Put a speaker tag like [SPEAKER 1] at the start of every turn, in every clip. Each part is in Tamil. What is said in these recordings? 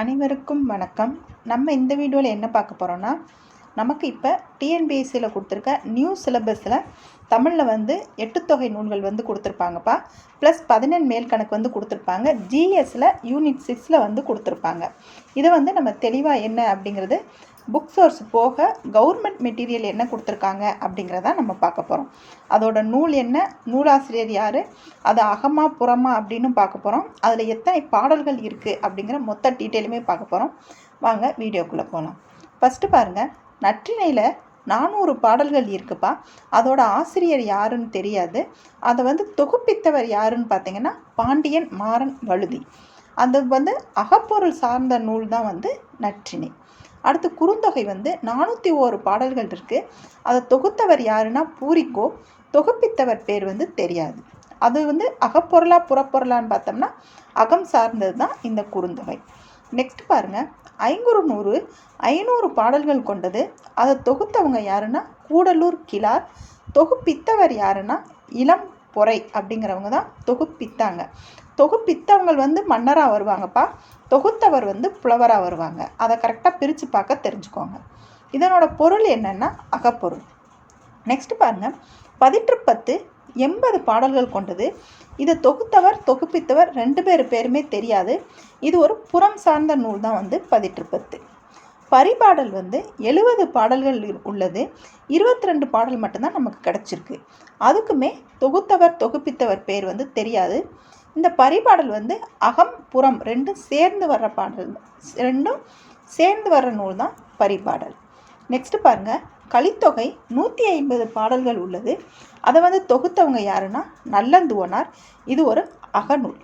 [SPEAKER 1] அனைவருக்கும் வணக்கம். நம்ம இந்த வீடியோவில் என்ன பார்க்க போகிறோன்னா நமக்கு இப்போ டிஎன்பிஎஸ்சியில் கொடுத்துருக்க நியூ சிலபஸில் தமிழில் வந்து எட்டுத்தொகை நூல்கள் வந்து கொடுத்துருப்பாங்கப்பா. ப்ளஸ் பதினெண் மேல் கணக்கு வந்து கொடுத்துருப்பாங்க. ஜிஎஸ்சில் யூனிட் சிக்ஸில் வந்து கொடுத்துருப்பாங்க. இதை வந்து நம்ம தெளிவாக என்ன அப்படிங்கிறது புக் சோர்ஸ் போக கவர்மெண்ட் மெட்டீரியல் என்ன கொடுத்துருக்காங்க அப்படிங்கிறத நம்ம பார்க்க போகிறோம் அதோட நூல் என்ன? நூலாசிரியர் யார்? அது அகமா புறமா அப்படின்னு பார்க்க போகிறோம் அதில் எத்தனை பாடல்கள் இருக்குது அப்படிங்கிற மொத்த டீட்டெயிலுமே பார்க்க போகிறோம் வாங்க வீடியோக்குள்ளே போகலாம் ஃபஸ்ட்டு பாருங்கள் நற்றிணையில் நானூறு பாடல்கள் இருக்குப்பா. அதோட ஆசிரியர் யாருன்னு தெரியாது. அதை வந்து தொகுப்பித்தவர் யாருன்னு பார்த்தீங்கன்னா பாண்டியன் மாறன் வழுதி. அது வந்து அகப்பொருள் சார்ந்த நூல் தான் வந்து நற்றிணை அடுத்து குறுந்தொகை வந்து நானூற்றி ஓரு பாடல்கள் இருக்குது அதை தொகுத்தவர் யாருன்னா பூரிக்கோ. தொகுப்பித்தவர் பேர் வந்து தெரியாது. அது வந்து அகப்பொருளா புறப்பொருளான்னு பார்த்தோம்னா அகம் சார்ந்தது தான் இந்த குறுந்தொகை. நெக்ஸ்ட் பாருங்கள் ஐங்குறு நூறு ஐநூறு பாடல்கள் கொண்டது. அதை தொகுத்தவங்க யாருன்னா கூடலூர் கிளார். தொகுப்பித்தவர் யாருன்னா இளம் பொறை அப்படிங்கிறவங்க தான் தொகுப்பித்தாங்க. தொகுப்பித்தவங்கள் வந்து மன்னராக வருவாங்கப்பா. தொகுத்தவர் வந்து புலவராக வருவாங்க. அதை கரெக்டாக பிரித்து பார்க்க தெரிஞ்சுக்கோங்க. இதனோட பொருள் என்னென்னா அகப்பொருள். நெக்ஸ்ட் பாருங்கள் பதிற்றுப்பத்து எண்பது பாடல்கள் கொண்டது. இதை தொகுத்தவர் தொகுப்பித்தவர் ரெண்டு பேர் பேருமே தெரியாது. இது ஒரு புறம் சார்ந்த நூல் தான் வந்து பதிற்றுப்பத்து. பரிபாடல் வந்து எழுபது பாடல்கள் உள்ளது. இருபத்தி ரெண்டு பாடல் மட்டும்தான் நமக்கு கிடச்சிருக்கு. அதுக்குமே தொகுத்தவர் தொகுப்பித்தவர் பேர் வந்து தெரியாது. இந்த பரிபாடல் வந்து அகம் புறம் ரெண்டும் சேர்ந்து வர்ற பாடல். ரெண்டும் சேர்ந்து வர்ற நூல் தான் பரிபாடல். நெக்ஸ்ட் பாருங்கள் கலித்தொகை நூற்றி ஐம்பது பாடல்கள் உள்ளது. அதை வந்து தொகுத்தவங்க யாருன்னா நல்லந்துவனார். இது ஒரு அகநூல்.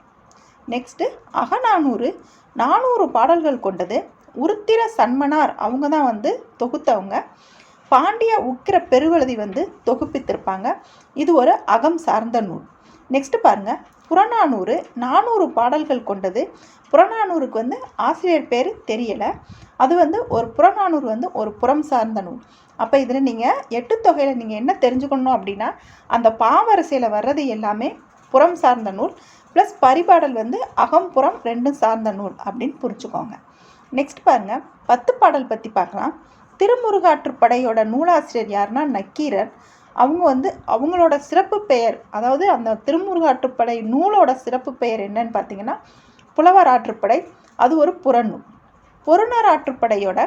[SPEAKER 1] நெக்ஸ்ட்டு அகநானூறு நானூறு பாடல்கள் கொண்டது. உருத்திர சன்மனார் அவங்க தான் வந்து தொகுத்தவங்க. பாண்டிய உக்கிர பெருவழுதி வந்து தொகுப்பித்திருப்பாங்க. இது ஒரு அகம் சார்ந்த நூல். நெக்ஸ்ட் பாருங்கள் புறநானூறு நானூறு பாடல்கள் கொண்டது. புறநானூறுக்கு வந்து ஆசிரியர் பேர் தெரியலை. அது வந்து ஒரு புறநானூறு வந்து ஒரு புறம் சார்ந்த நூல். அப்போ இதில் நீங்கள் எட்டு தொகையில் நீங்கள் என்ன தெரிஞ்சுக்கணும் அப்படின்னா அந்த பாவரிசையில் வர்றது எல்லாமே புறம் சார்ந்த நூல் ப்ளஸ் பரிபாடல் வந்து அகம் புறம் ரெண்டும் சார்ந்த நூல் அப்படின்னு புரிஞ்சுக்கோங்க. நெக்ஸ்ட் பாருங்கள் பத்து பாடல் பற்றி பார்க்கலாம். திருமுருகாற்றுப்படையோட நூலாசிரியர் யாருன்னா நக்கீரர் அவங்க வந்து அவங்களோட சிறப்பு பெயர் அதாவது அந்த திருமுருகாற்றுப்படை நூலோட சிறப்பு பெயர் என்னன்னு பார்த்தீங்கன்னா புலவர் ஆற்றுப்படை அது ஒரு புறநூல். பொருணர் ஆற்றுப்படையோட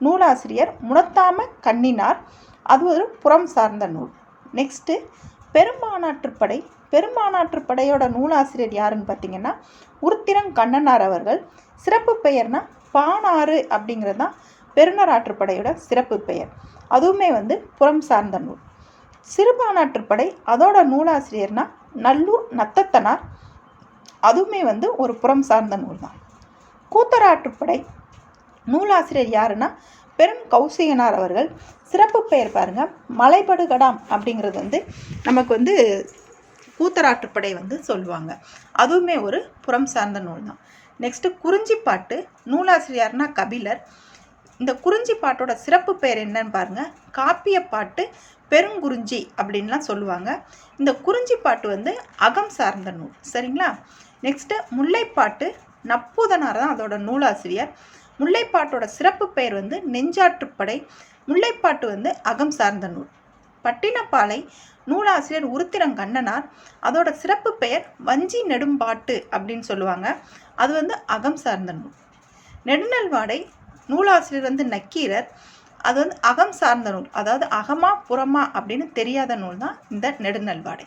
[SPEAKER 1] நூலாசிரியர் முனத்தாம கண்ணினார் அது ஒரு புறம் சார்ந்த நூல். நெக்ஸ்ட்டு பெருமானாற்றுப்படை பெருமானாற்றுப்படையோட நூலாசிரியர் யாருன்னு பார்த்தீங்கன்னா உருத்திரங் கண்ணனார் அவர்கள். சிறப்பு பெயர்னா பானாறு அப்படிங்கிறது தான் பெருநர் ஆற்றுப்படையோட சிறப்பு பெயர். அதுவுமே வந்து புறம் சார்ந்த நூல். சிறுபானாற்றுப்படை அதோட நூலாசிரியர்னா நல்லூர் நத்தத்தனார். அதுவுமே வந்து ஒரு புறம் சார்ந்த நூல் தான் கூத்தராற்றுப்படை நூலாசிரியர் யாருன்னா பெரும் கௌசிகனார் அவர்கள். சிறப்பு பெயர் பாருங்கள் மலைபடுகடாம் அப்படிங்கிறது வந்து நமக்கு வந்து கூத்தராற்றுப்படை வந்து சொல்லுவாங்க. அதுவுமே ஒரு புறம் சார்ந்த நூல் தான் நெக்ஸ்ட்டு குறிஞ்சிப்பாட்டு நூலாசிரியர்னா கபிலர். இந்த குறிஞ்சி பாட்டோட சிறப்பு பெயர் என்னன்னு பாருங்கள் காப்பிய பாட்டு பெருங்குறிஞ்சி அப்படின்லாம் சொல்லுவாங்க. இந்த குறிஞ்சி பாட்டு வந்து அகம் சார்ந்த நூல். சரிங்களா? நெக்ஸ்ட்டு முல்லைப்பாட்டு நப்பூதனார் தான் அதோட நூலாசிரியர். முல்லைப்பாட்டோட சிறப்பு பெயர் வந்து நெஞ்சாற்றுப்படை. முல்லைப்பாட்டு வந்து அகம் சார்ந்த நூல். பட்டினப்பாலை நூலாசிரியர் உருத்திரங்கண்ணனார். அதோட சிறப்பு பெயர் வஞ்சி நெடும்பாட்டு அப்படின்னு சொல்லுவாங்க. அது வந்து அகம் சார்ந்த நூல். நெடுநல்வாடை நூலாசிரியர் வந்து நக்கீரர். அது வந்து அகம் சார்ந்த நூல். அதாவது அகமா புறமா அப்படின்னு தெரியாத நூல் தான் இந்த நெடுநல்வாடை.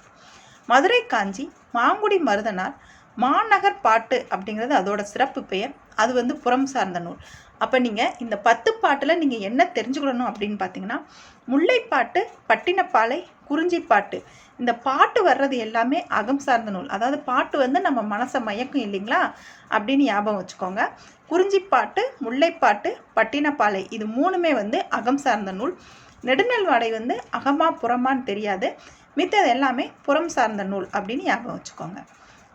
[SPEAKER 1] மதுரை காஞ்சி மாங்குடி மருதனார் மாநகர் பாட்டு அப்படிங்கிறது அதோட சிறப்பு பெயர். அது வந்து புறம் சார்ந்த நூல். அப்போ நீங்கள் இந்த பத்து பாட்டில் நீங்கள் என்ன தெரிஞ்சுக்கணும் அப்படின்னு பார்த்தீங்கன்னா முல்லைப்பாட்டு பட்டினப்பாலை குறிஞ்சிப்பாட்டு. இந்த பாட்டு வர்றது எல்லாமே அகம் சார்ந்த நூல். அதாவது பாட்டு வந்து நம்ம மனசை மயக்கும் இல்லைங்களா? அப்படின்னு ஞாபகம் வச்சுக்கோங்க. குறிஞ்சிப்பாட்டு முல்லைப்பாட்டு பட்டினப்பாலை இது மூணுமே வந்து அகம் சார்ந்த நூல். நெடுநல்வாடை வந்து அகமா புறமான்னு தெரியாது. மித்தது எல்லாமே புறம் சார்ந்த நூல் அப்படின்னு ஞாபகம் வச்சுக்கோங்க.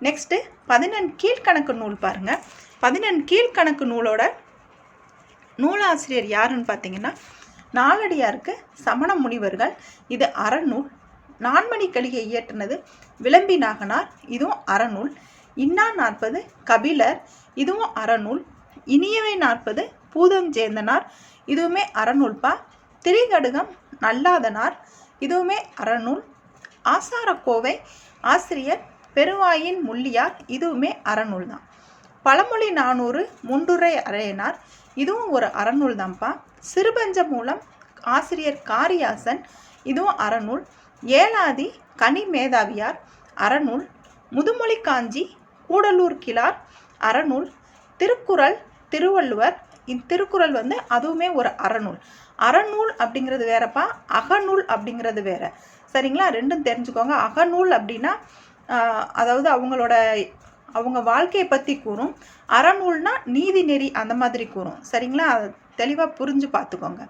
[SPEAKER 1] நெக்ஸ்ட்டு பதினெண் கீழ்கணக்கு நூல் பாருங்கள் பதினெண் கீழ்கணக்கு நூலோட நூலாசிரியர் யாருன்னு பார்த்தீங்கன்னா நாலடியாருக்கு சமண முனிவர்கள். இது அறநூல். நான்மணி கலிகை இயற்றினது விளம்பி நாகனார். இதுவும் அறநூல். இன்னா நாற்பது கபிலர். இதுவும் அறநூல். இனியவை நாற்பது பூதஞ்சேந்தனார். இதுவுமே அறநூல்பா. திரிகடுகம் நல்லாதனார். இதுவுமே அறநூல். ஆசாரக்கோவை ஆசிரியர் பெருவாயின் முள்ளியார் இதுவுமே அறநூல் தான். பழமொழி நானூறு முண்டுரை அரையனார் இதுவும் ஒரு அறநூல் தான்ப்பா சிறுபஞ்ச மூலம் ஆசிரியர் காரியாசன். இதுவும் அறநூல். ஏலாதி கனி மேதாவியார். அறநூல். முதுமொழி காஞ்சி கூடலூர் கிளார் அறநூல். திருக்குறள் திருவள்ளுவர். இத்திருக்குறள் வந்து அதுவுமே ஒரு அறநூல். அறநூல் அப்படிங்கிறது வேறப்பா. அகநூல் அப்படிங்கிறது வேற. சரிங்களா? ரெண்டும் தெரிஞ்சுக்கோங்க. அகநூல் அப்படின்னா அதாவது அவங்களோட அவங்க வாழ்க்கையை பற்றி கூறும். அறநூல்னா நீதி நெறி அந்த மாதிரி கூறும். சரிங்களா? அதை தெளிவாக புரிஞ்சு பார்த்துக்கோங்க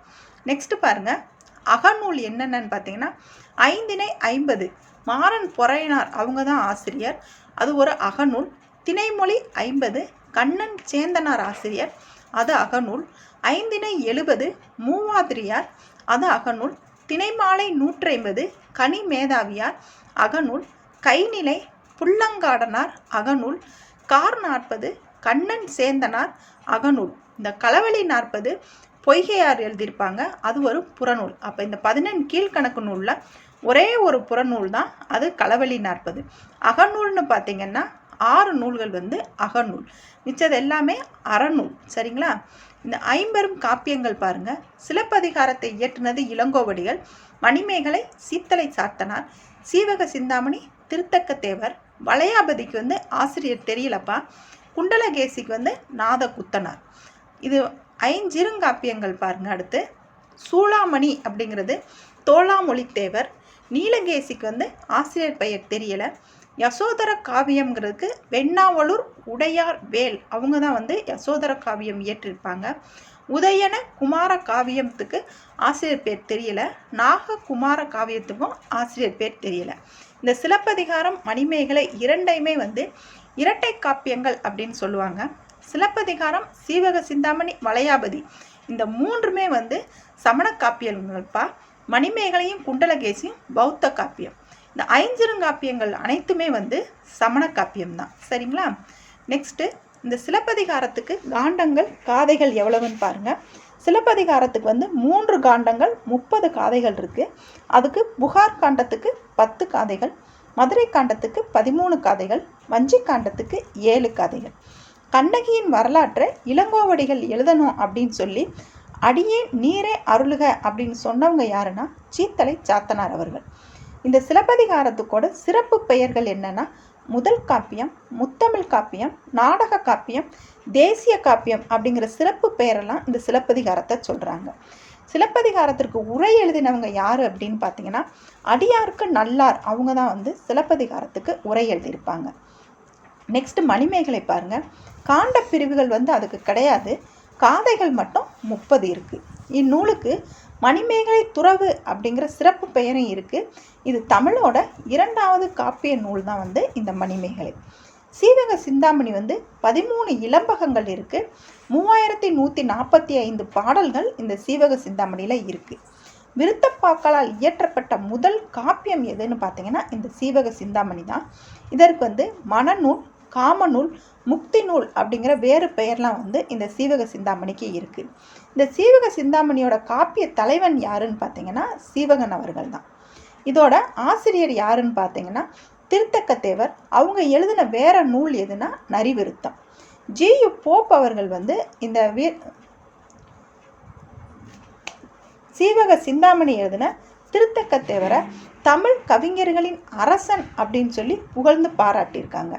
[SPEAKER 1] நெக்ஸ்ட்டு பாருங்கள் அகநூல் என்னென்னு பார்த்தீங்கன்னா ஐந்தினை ஐம்பது. மாறன் பொறையனார் அவங்க தான் ஆசிரியர். அது ஒரு அகநூல். திணைமொழி ஐம்பது. கண்ணன் சேந்தனார் ஆசிரியர். அது அகநூல். ஐந்தினை எழுபது. மூவாதிரியார். அது அகநூல். திணைமாலை நூற்றைம்பது. கனி மேதாவியார். அகநூல். கைநிலை புள்ளங்காடனார் அகநூல் கார் நாற்பது கண்ணன் சேந்தனார் அகநூல். இந்த களவழி நாற்பது பொய்கையார் எழுதியிருப்பாங்க. அது ஒரு புறநூல். அப்போ இந்த பதினெண் கீழ்கணக்கு நூலில் ஒரே ஒரு புறநூல் தான் அது களவழி நாற்பது. அகநூல்னு பார்த்தீங்கன்னா ஆறு நூல்கள் வந்து அகநூல். மிச்சது எல்லாமே அறநூல். சரிங்களா? இந்த ஐம்பெரும் காப்பியங்கள் பாருங்க. சிலப்பதிகாரத்தை இயற்றுனது இளங்கோவடிகள். மணிமேகலை சீத்தலை சாத்தனார் சீவக சிந்தாமணி திருத்தக்க தேவர் வளையாபதிக்கு வந்து ஆசிரியர் தெரியலப்பா. குண்டலகேசிக்கு வந்து நாத குத்தனார் இது ஐஞ்சிருங்காப்பியங்கள் பாருங்க அடுத்து. சூளாமணி அப்படிங்கிறது தோளாமொழித்தேவர். நீலகேசிக்கு வந்து ஆசிரியர் பெயர் தெரியலை. யசோதர காவியம்ங்கிறதுக்கு வெண்ணாவலூர் உடையார் வேல். அவங்க தான் வந்து யசோதர காவியம் இயற்றிருப்பாங்க. உதயன குமார காவியத்துக்கு ஆசிரியர் பேர் தெரியல. நாக குமார காவியத்துக்கும் ஆசிரியர் பேர் தெரியல. இந்த சிலப்பதிகாரம் மணிமேகலை இரண்டையுமே வந்து இரட்டை காப்பியங்கள் அப்படின்னு சொல்லுவாங்க. சிலப்பதிகாரம் சீவக சிந்தாமணி வளையாபதி. இந்த மூன்றுமே வந்து சமண காப்பியங்கள்ப்பா. மணிமேகலையும் குண்டலகேசியும் பௌத்த காப்பியம். இந்த ஐஞ்சிருங்காப்பியங்கள் அனைத்துமே வந்து சமண காப்பியம் தான் சரிங்களா? நெக்ஸ்ட்டு இந்த சிலப்பதிகாரத்துக்கு காண்டங்கள் காதைகள் எவ்வளவுன்னு பாருங்கள் சிலப்பதிகாரத்துக்கு வந்து மூன்று காண்டங்கள் முப்பது காதைகள் இருக்குது அதுக்கு புகார் காண்டத்துக்கு பத்து காதைகள் மதுரை காண்டத்துக்கு பதிமூணு காதைகள் வஞ்சி காண்டத்துக்கு ஏழு காதைகள். கண்ணகியின் வரலாற்றை இளங்கோவடிகள் எழுதணும் அப்படின்னு சொல்லி அடியே நீரே அருளுக அப்படின்னு சொன்னவங்க யாருன்னா சீத்தலை சாத்தனார் அவர்கள். இந்த சிலப்பதிகாரத்துக்கோட சிறப்பு பெயர்கள் என்னன்னா முதல் காப்பியம் முத்தமிழ் காப்பியம் நாடக காப்பியம் தேசிய காப்பியம் அப்படிங்கிற சிறப்பு பெயரெல்லாம் இந்த சிலப்பதிகாரத்தை சொல்கிறாங்க சிலப்பதிகாரத்திற்கு உரை எழுதினவங்க யார் அப்படின்னு பார்த்தீங்கன்னா அடியாருக்கு நல்லார் அவங்க தான் வந்து சிலப்பதிகாரத்துக்கு உரை எழுதியிருப்பாங்க. நெக்ஸ்ட் மணிமேகலை பாருங்க. காண்ட பிரிவுகள் வந்து அதுக்கு கிடையாது. காதைகள் மட்டும் முப்பது இருக்குது இந்நூலுக்கு மணிமேகலை துறவு அப்படிங்கிற சிறப்பு பெயரும் இருக்குது இது தமிழோட இரண்டாவது காப்பிய நூல் தான் வந்து இந்த மணிமேகலை. சீவக சிந்தாமணி வந்து பதிமூணு இளம்பகங்கள் இருக்குது மூவாயிரத்தி நூற்றி நாற்பத்தி ஐந்து பாடல்கள் இந்த சீவக சிந்தாமணியில் இருக்குது விருத்தப்பாக்களால் இயற்றப்பட்ட முதல் காப்பியம் எதுன்னு பார்த்தீங்கன்னா இந்த சீவக சிந்தாமணி தான். இதற்கு வந்து மனநூல் காமநூல் முக்தி நூல் அப்படிங்கிற வேறு பெயர்லாம் வந்து இந்த சீவக சிந்தாமணிக்கு இருக்குது இந்த சீவக சிந்தாமணியோட காப்பிய தலைவன் யாருன்னு பார்த்தீங்கன்னா சீவகன் அவர்கள் தான் இதோட ஆசிரியர் யாருன்னு பார்த்தீங்கன்னா திருத்தக்கத்தேவர். அவங்க எழுதின வேற நூல் எதுனா நரிவிருத்தம். ஜி. யு. போப் அவர்கள் வந்து இந்த வீ சீவக சிந்தாமணி எழுதின திருத்தக்கத்தேவரை தமிழ் கவிஞர்களின் அரசன் அப்படின்னு சொல்லி புகழ்ந்து பாராட்டியிருக்காங்க.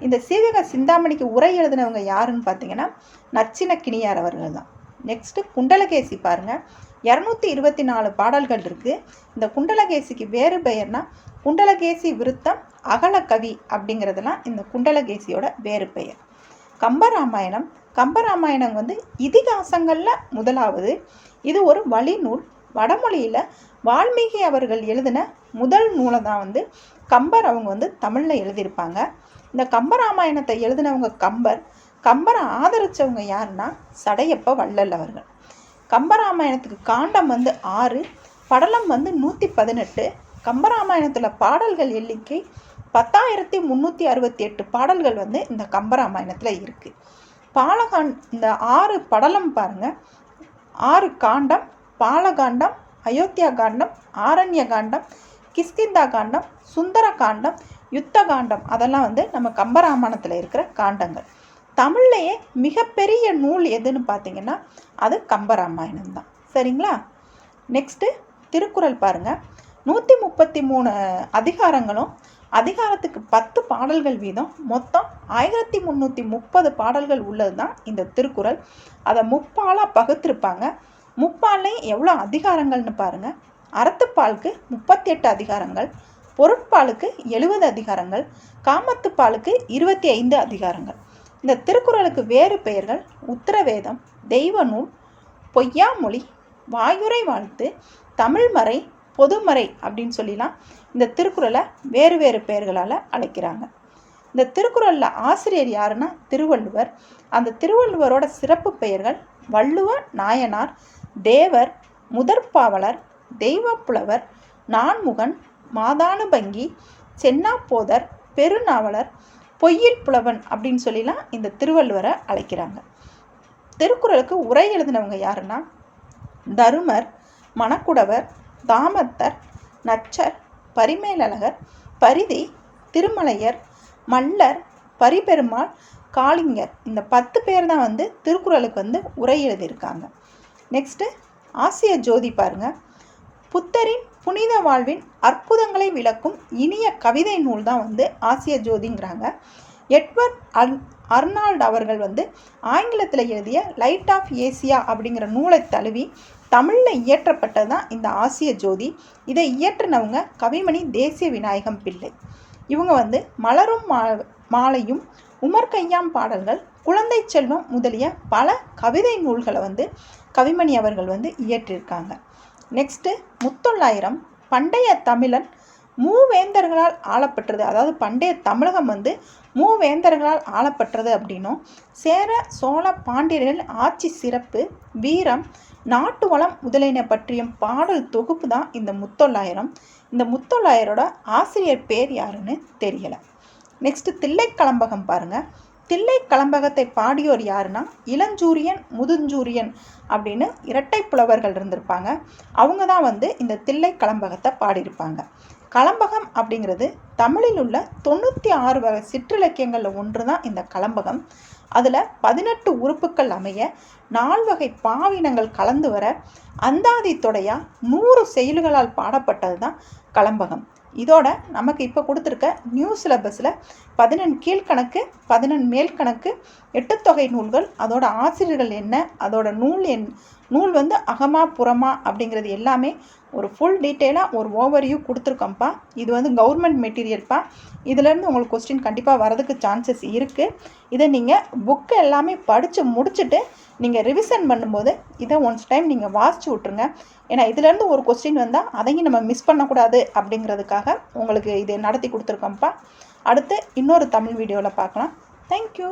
[SPEAKER 1] இந்த சீவக சிந்தாமணிக்கு உரை எழுதினவங்க யாருன்னு பார்த்தீங்கன்னா நச்சின கிணியார் அவர்கள் தான் நெக்ஸ்ட்டு குண்டலகேசி பாருங்கள் இரநூத்தி இருபத்தி நாலு பாடல்கள் இருக்குது இந்த குண்டலகேசிக்கு வேறு பெயர்னா குண்டலகேசி விருத்தம் அகலக்கவி அப்படிங்கிறதுலாம் இந்த குண்டலகேசியோட வேறு பெயர். கம்பராமாயணம். கம்பராமாயணம் வந்து இதிகாசங்களில் முதலாவது. இது ஒரு வழிநூல். வடமொழியில் வால்மீகி அவர்கள் எழுதின முதல் நூலை தான் வந்து கம்பர் அவங்க வந்து தமிழில் எழுதியிருப்பாங்க. இந்த கம்பராமாயணத்தை எழுதினவங்க கம்பர் கம்பரை ஆதரித்தவங்க யாருன்னா சடையப்ப வள்ளல் அவர்கள். கம்பராமாயணத்துக்கு காண்டம் வந்து ஆறு படலம் வந்து நூற்றி பதினெட்டு. கம்பராமாயணத்தில் பாடல்கள் எண்ணிக்கை பத்தாயிரத்தி முந்நூற்றி அறுபத்தி எட்டு பாடல்கள் வந்து இந்த கம்பராமாயணத்தில் இருக்குது பாலகாண் இந்த ஆறு படலம் பாருங்கள் ஆறு காண்டம் பாலகாண்டம் அயோத்தியா காண்டம் ஆரண்ய காண்டம் கிஷ்கிந்தா காண்டம் சுந்தர காண்டம் யுத்த காண்டம். அதெல்லாம் வந்து நம்ம கம்பராமாயணத்தில் இருக்கிற காண்டங்கள். தமிழ்லையே மிகப்பெரிய நூல் எதுன்னு பார்த்தீங்கன்னா அது கம்பராமாயணம் தான். சரிங்களா? நெக்ஸ்ட்டு திருக்குறள் பாருங்கள் நூற்றி முப்பத்தி மூணு அதிகாரங்களும் அதிகாரத்துக்கு பத்து பாடல்கள் வீதம். மொத்தம் ஆயிரத்தி முந்நூற்றி முப்பது பாடல்கள் உள்ளது தான் இந்த திருக்குறள். அதை முப்பாலாக பகுத்திருப்பாங்க. முப்பாலையும் எவ்வளோ அதிகாரங்கள்னு பாருங்கள் அறத்துப்பாலுக்கு முப்பத்தி எட்டு அதிகாரங்கள் பொருட்பாலுக்கு எழுபது அதிகாரங்கள் காமத்துப்பாலுக்கு இருபத்தி ஐந்து அதிகாரங்கள். இந்த திருக்குறளுக்கு வேறு பெயர்கள் உத்தரவேதம் தெய்வ நூல் பொய்யாமொழி வாயுரை வாழ்த்து தமிழ்மறை பொதுமறை அப்படின்னு சொல்லிலாம் இந்த திருக்குறளை வேறு வேறு பெயர்களால் அழைக்கிறாங்க. இந்த திருக்குறளில் ஆசிரியர் யாருன்னா திருவள்ளுவர். அந்த திருவள்ளுவரோட சிறப்பு பெயர்கள் வள்ளுவ நாயனார் தேவர் முதற்பாவலர் தெய்வப்புலவர் நான்முகன் மாதானுபங்கி சென்னாப்போதர் பெருநாவலர் பொய்யில் புலவன் அப்படின்னு சொல்லிலாம் இந்த திருவள்ளுவரை அழைக்கிறாங்க. திருக்குறளுக்கு உரை எழுதினவங்க யாருன்னா தருமர் மணக்குடவர் தாமத்தர் நச்சர் பரிமேலழகர் பரிதி திருமலையர் மல்லர் பரிபெருமாள் காளிங்கர் இந்த பத்து பேர் தான் வந்து திருக்குறளுக்கு வந்து உரை எழுதியிருக்காங்க. நெக்ஸ்ட்டு ஆசிய ஜோதி பாருங்கள் புத்தரின் புனித வாழ்வின் அற்புதங்களை விளக்கும் இனிய கவிதை நூல் தான் வந்து ஆசிய ஜோதிங்கிறாங்க. எட்வர்ட் அர் அர்னால்ட் அவர்கள் வந்து ஆங்கிலத்தில் எழுதிய லைட் ஆஃப் ஏசியா அப்படிங்கிற நூலை தழுவி தமிழில் இயற்றப்பட்டது தான் இந்த ஆசிய ஜோதி. இதை இயற்றினவங்க கவிமணி தேசிய விநாயகம் பிள்ளை. இவங்க வந்து மலரும் மா மாலையும் உமர் கையாம் பாடல்கள் குழந்தை செல்வம் முதலிய பல கவிதை நூல்களை வந்து கவிமணி அவர்கள் வந்து இயற்றியிருக்காங்க நெக்ஸ்ட்டு முத்தொள்ளாயிரம் பண்டைய தமிழன் மூவேந்தர்களால் ஆளப்பட்டது அதாவது பண்டைய தமிழகம் வந்து மூவேந்தர்களால் ஆளப்பட்டது அப்படின்னும். சேர சோழ பாண்டியர்கள் ஆட்சி சிறப்பு வீரம் நாட்டு வளம் முதலியன பற்றியும் பாடல் தொகுப்பு தான் இந்த முத்தொள்ளாயிரம் இந்த முத்தொள்ளாயிரோட ஆசிரியர் பேர் யாருன்னு தெரியலை. நெக்ஸ்ட்டு தில்லைக்கலம்பகம் பாருங்கள் தில்லை கலம்பகத்தை பாடியோர் யாருன்னா இளஞ்சூரியன் முதுஞ்சூரியன் அப்படின்னு இரட்டை புலவர்கள் இருந்திருப்பாங்க. அவங்க தான் வந்து இந்த தில்லை கலம்பகத்தை பாடியிருப்பாங்க. கலம்பகம் அப்படிங்கிறது தமிழில் உள்ள தொண்ணூற்றி ஆறு வகை சிற்றிலக்கியங்களில் ஒன்று தான் இந்த கலம்பகம். அதில் பதினெட்டு உறுப்புகள் அமைய நால்வகை பாவினங்கள் கலந்து வர அந்தாதி தொடையா நூறு செயல்களால் பாடப்பட்டது தான் கலம்பகம். இதோட நமக்கு இப்போ கொடுத்துருக்க நியூ சிலபஸில் பதினெண் கீழ்கணக்கு பதினெண் மேல் கணக்கு எட்டுத்தொகை நூல்கள் அதோட ஆசிரியர்கள் என்ன அதோட நூல் என் நூல் வந்து அகமா புறமா அப்படிங்கிறது எல்லாமே ஒரு ஃபுல் டீட்டெயிலாக ஒரு ஓவர்வியூ கொடுத்துருக்கோம்ப்பா. இது வந்து கவர்மெண்ட் மெட்டீரியல்ப்பா இதுலேருந்து உங்களுக்கு கொஸ்டின் கண்டிப்பாக வரதுக்கு சான்சஸ் இருக்குது இதை நீங்கள் புக்கு எல்லாமே படித்து முடிச்சுட்டு நீங்கள் ரிவிசன் பண்ணும்போது இதை ஒன்ஸ் டைம் நீங்கள் வாசிச்சு விட்ருங்க ஏன்னா இதுலேருந்து ஒரு கொஸ்டின் வந்தால் அதையும் நம்ம மிஸ் பண்ணக்கூடாது அப்படிங்கிறதுக்காக உங்களுக்கு இது நடத்தி கொடுத்துருக்கோம்ப்பா. அடுத்து இன்னொரு தமிழ் வீடியோவில் பார்க்கலாம். தேங்க்யூ